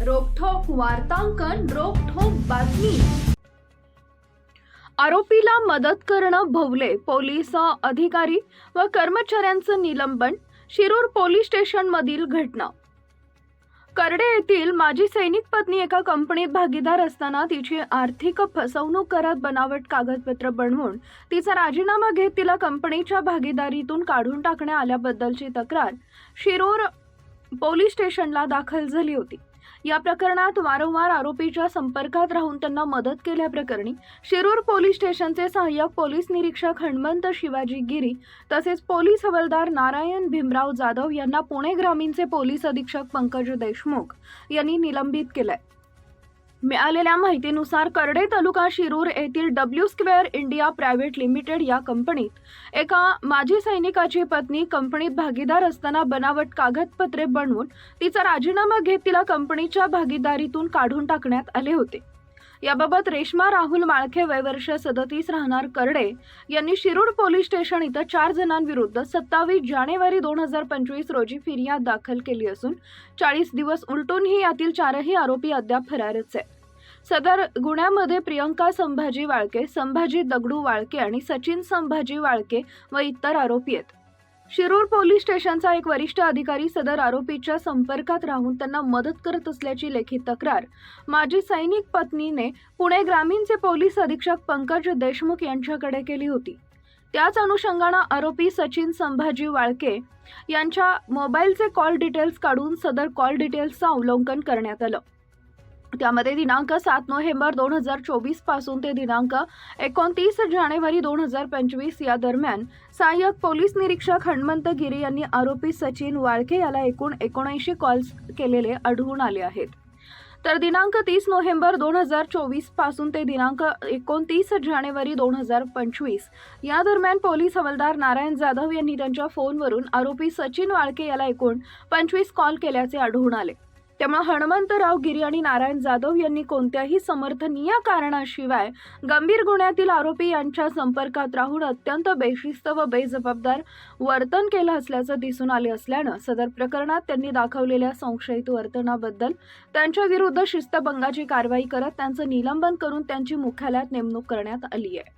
वार्तांकन रोखोक बातमी. आरोपीला मदत करणं भवले पोलीस अधिकारी व कर्मचाऱ्यांचं निलंबन शिरूर पोलीस स्टेशनमधील घटना. करडे येथील माजी सैनिक पत्नी एका कंपनीत भागीदार असताना तिची आर्थिक फसवणूक करत बनावट कागदपत्र बनवून तिचा राजीनामा घेत तिला कंपनीच्या भागीदारीतून काढून टाकण्यात आल्याबद्दलची तक्रार शिरूर पोलीस स्टेशनला दाखल झाली होती. या प्रकरणात वारंवार आरोपीच्या संपर्कात राहून त्यांना मदत केल्याप्रकरणी शिरूर पोलीस स्टेशनचे सहाय्यक पोलीस निरीक्षक हणमंत शिवाजी गिरी तसेच पोलीस हवालदार नारायण भीमराव जाधव यांना पुणे ग्रामीणचे पोलीस अधीक्षक पंकज देशमुख यांनी निलंबित केलंय. मिळालेल्या माहितीनुसार कर्डे तालुका शिरूर येथील W square India private limited या कंपनीत एका माजी सैनिकाची पत्नी कंपनीत भागीदार असताना बनावट कागदपत्रे बनवून तिचा राजीनामा घेत तिला कंपनीच्या भागीदारीतून काढून टाकण्यात आले होते. याबाबत रेश्मा राहुल माळखे वयवर्ष सदतीस राहणार करडे यांनी शिरूर पोलीस स्टेशन इथं चार जणांविरुद्ध सत्तावीस जानेवारी दोन हजार पंचवीस रोजी फिर्याद दाखल केली असून चाळीस दिवस उलटूनही यातील चारही आरोपी अद्याप फरारच आहे सदर गुन्ह्यामध्ये प्रियंका संभाजी वाळके संभाजी दगडू वाळके आणि सचिन संभाजी वाळके व इतर आरोपी आहेत. शिरूर पोलीस स्टेशनचा एक वरिष्ठ अधिकारी सदर आरोपीच्या संपर्कात राहून त्यांना मदत करत असल्याची लेखी तक्रार. माजी सैनिक पत्नीने पुणे ग्रामीणचे पोलीस अधीक्षक पंकज देशमुख यांच्याकडे केली होती. त्याच अनुषंगानं आरोपी सचिन संभाजी वाळके यांच्या मोबाईलचे कॉल डिटेल्स काढून सदर कॉल डिटेल्सचं अवलोकन करण्यात आलं. त्यामध्ये दिनांक सात नोव्हेंबर दोन हजार चोवीसपासून ते दिनांक एकोणतीस जानेवारी दोन हजार पंचवीस या दरम्यान सहाय्यक पोलीस निरीक्षक हणमंत गिरी यांनी आरोपी सचिन वाळके याला एकूण एकोणऐंशी कॉल्स केलेले आढळून आले आहेत. तर दिनांक तीस नोव्हेंबर दोन हजार चोवीसपासून ते दिनांक एकोणतीस जानेवारी दोन हजार पंचवीस या दरम्यान पोलीस हवालदार नारायण जाधव यांनी त्यांच्या फोनवरून आरोपी सचिन वाळके याला एकूण पंचवीस कॉल केल्याचे आढळून आले. त्यामुळे हणमंतराव गिरी आणि नारायण जाधव यांनी कोणत्याही समर्थनीय कारणाशिवाय गंभीर गुन्ह्यातील आरोपी यांच्या संपर्कात राहून अत्यंत बेशिस्त व बेजबाबदार वर्तन केलं असल्याचं दिसून आले असल्यानं सदर प्रकरणात त्यांनी दाखवलेल्या संशयित वर्तनाबद्दल त्यांच्या विरुद्ध शिस्तभंगाची कारवाई करत त्यांचं निलंबन करून त्यांची मुख्यालयात नेमणूक करण्यात आली आहे.